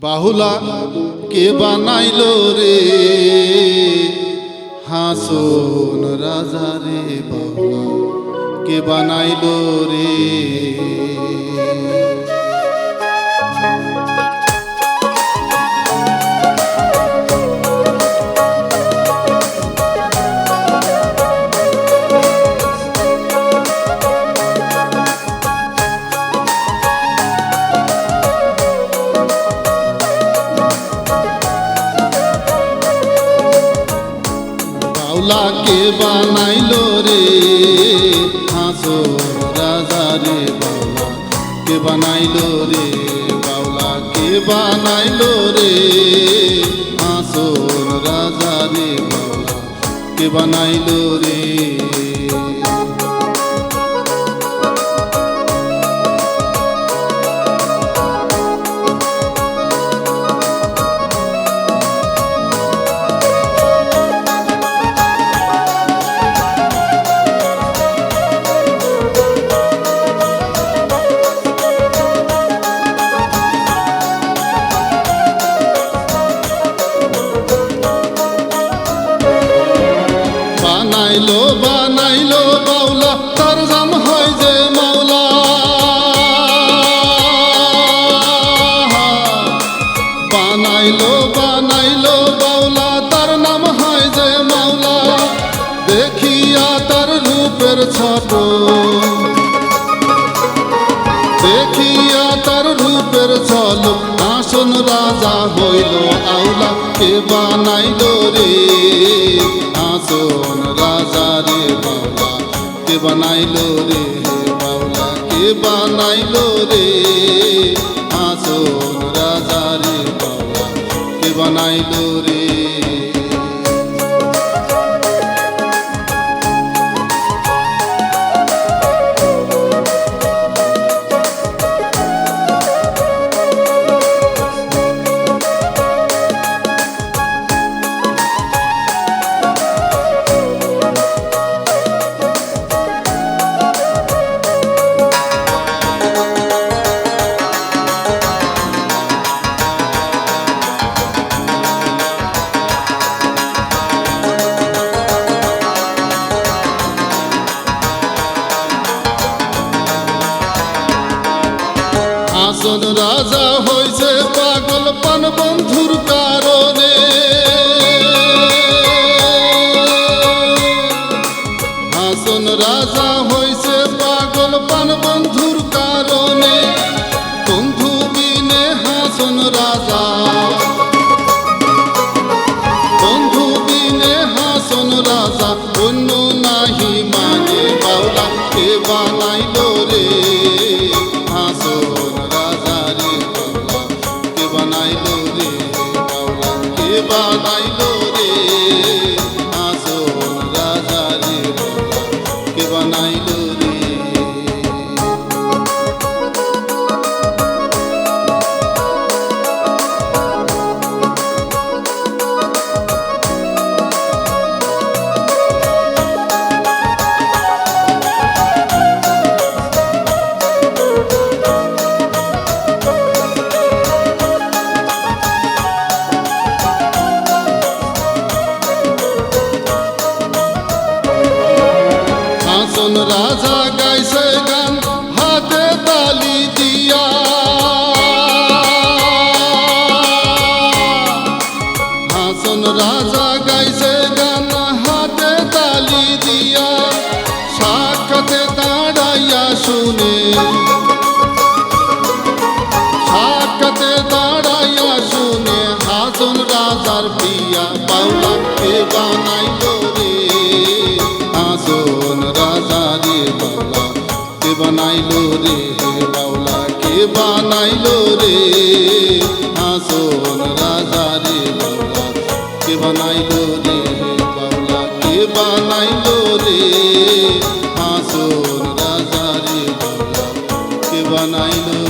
বাহুলা কে বানাইল রে? হাসন রাজা রে বাহুলা কে বানাইল রে? কে বানাইল রে। হাসো রাজা রে বাউলা কে বানাইল রে বাউলা কে বানাইল রে। হাসো রাজা রে বাউলা কে বানাইল রে। বানাইলো বানাইলো বাউলা তার জাম হয় যে মাওলা। বানাইলো বানাইলো বাউলা তার নাম হয় যে মাওলা। দেখিয়া তার রূপের ছাপ। দেখিয়া তার রূপের ছল। আসন রাজা হইল আউলা কে বানাইল রে? আসন রাজা রে বাউলা, কে বানাইল রে বাউলা, কে বানাইল রে? আসন রাজা রে বাউলা, কে বানাইল আসন রাজা হয়েছে পাগল পান বন্ধুর কারণে। রাজা রাজা গাইছে গান হাতে তালি দিয়া। হাসন রাজা গাইছে বাংলা যারে বাংলা কে বানাইল রে বাংলা? কে বানাইল রে? হাসন রাজারে বাংলা, কে বানাইল